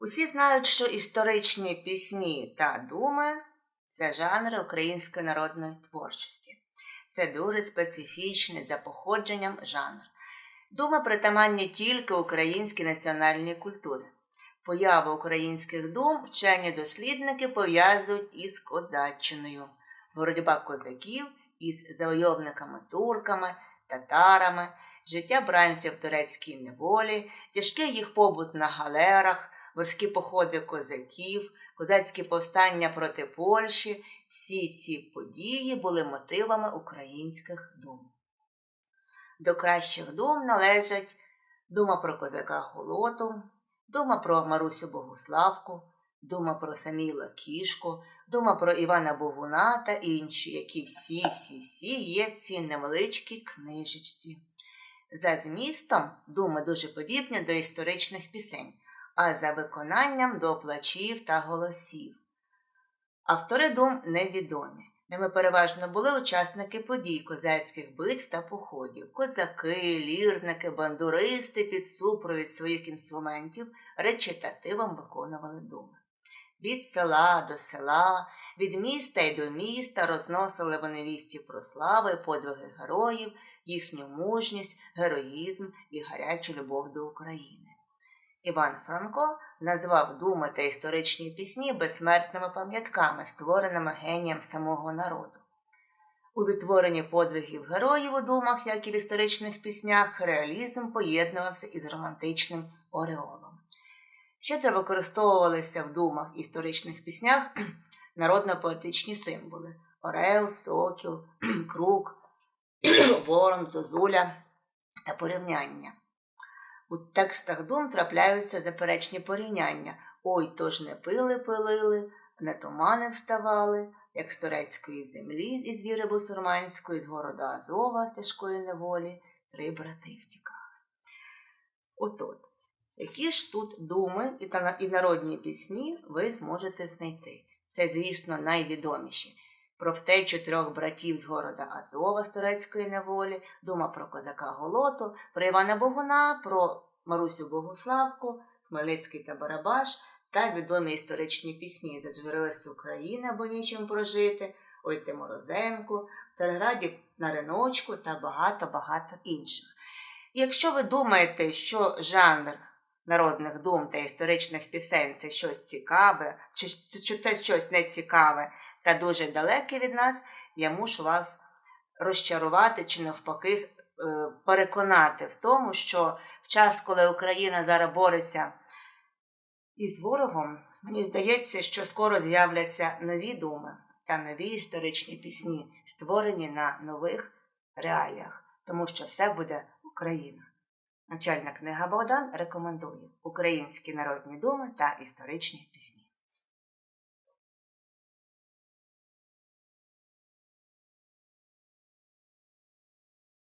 Усі знають, що історичні пісні та думи це жанри української народної творчості. Це дуже специфічний за походженням жанр. Думи притаманні тільки українській національній культурі. Появу українських дум вчені дослідники пов'язують із козаччиною, боротьба козаків із завойовниками турками, татарами, життя бранців в турецькій неволі, тяжкий їх побут на галерах, морські походи козаків, козацькі повстання проти Польщі. Всі ці події були мотивами українських дум. До кращих дум належать дума про козака Холоту, дума про Марусю Богуславку, дума про Саміла Кішку, дума про Івана Богуна та інші, які всі-всі-всі є в цій невеличкій книжечці. За змістом думи дуже подібні до історичних пісень, а за виконанням до плачів та голосів. Автори дум невідомі. Ними переважно були учасники подій козацьких битв та походів, козаки, лірники, бандуристи під супровід своїх інструментів речитативом виконували думи. Від села до села, від міста й до міста розносили вони вісті про слави подвиги героїв, їхню мужність, героїзм і гарячу любов до України. Іван Франко назвав думи та історичні пісні безсмертними пам'ятками, створеними генієм самого народу. У відтворенні подвигів героїв у думах, як і в історичних піснях, реалізм поєднувався із романтичним ореолом. Щедро використовувалися в думах історичних піснях народно-поетичні символи орел, сокіл, круг, ворон, зозуля та порівняння. У текстах дум трапляються заперечні порівняння ой то ж не пили пилили, не тумани вставали, як з турецької землі, із віри бусурманської, з города Азова, з тяжкої неволі, три брати втікали. Отот, які ж тут думи і народні пісні ви зможете знайти. Це, звісно, найвідоміші. Про втечу трьох братів з города Азова з турецької неволі, дума про козака Голоту, про Івана Богуна, про Марусю Богуславку, Хмельницький та Барабаш та відомі історичні пісні Заджвирилася Україна, бо нічим прожити, Ой ти Морозенку, Царграді на риночку та багато-багато інших. Якщо ви думаєте, що жанр народних дум та історичних пісень це щось цікаве, чи це щось нецікаве та дуже далеке від нас, я мушу вас розчарувати чи навпаки переконати в тому, що в час, коли Україна зараз бореться із ворогом, мені здається, що скоро з'являться нові думи та нові історичні пісні, створені на нових реаліях, тому що все буде Україна. Начальна книга Богдан рекомендує українські народні думи та історичні пісні.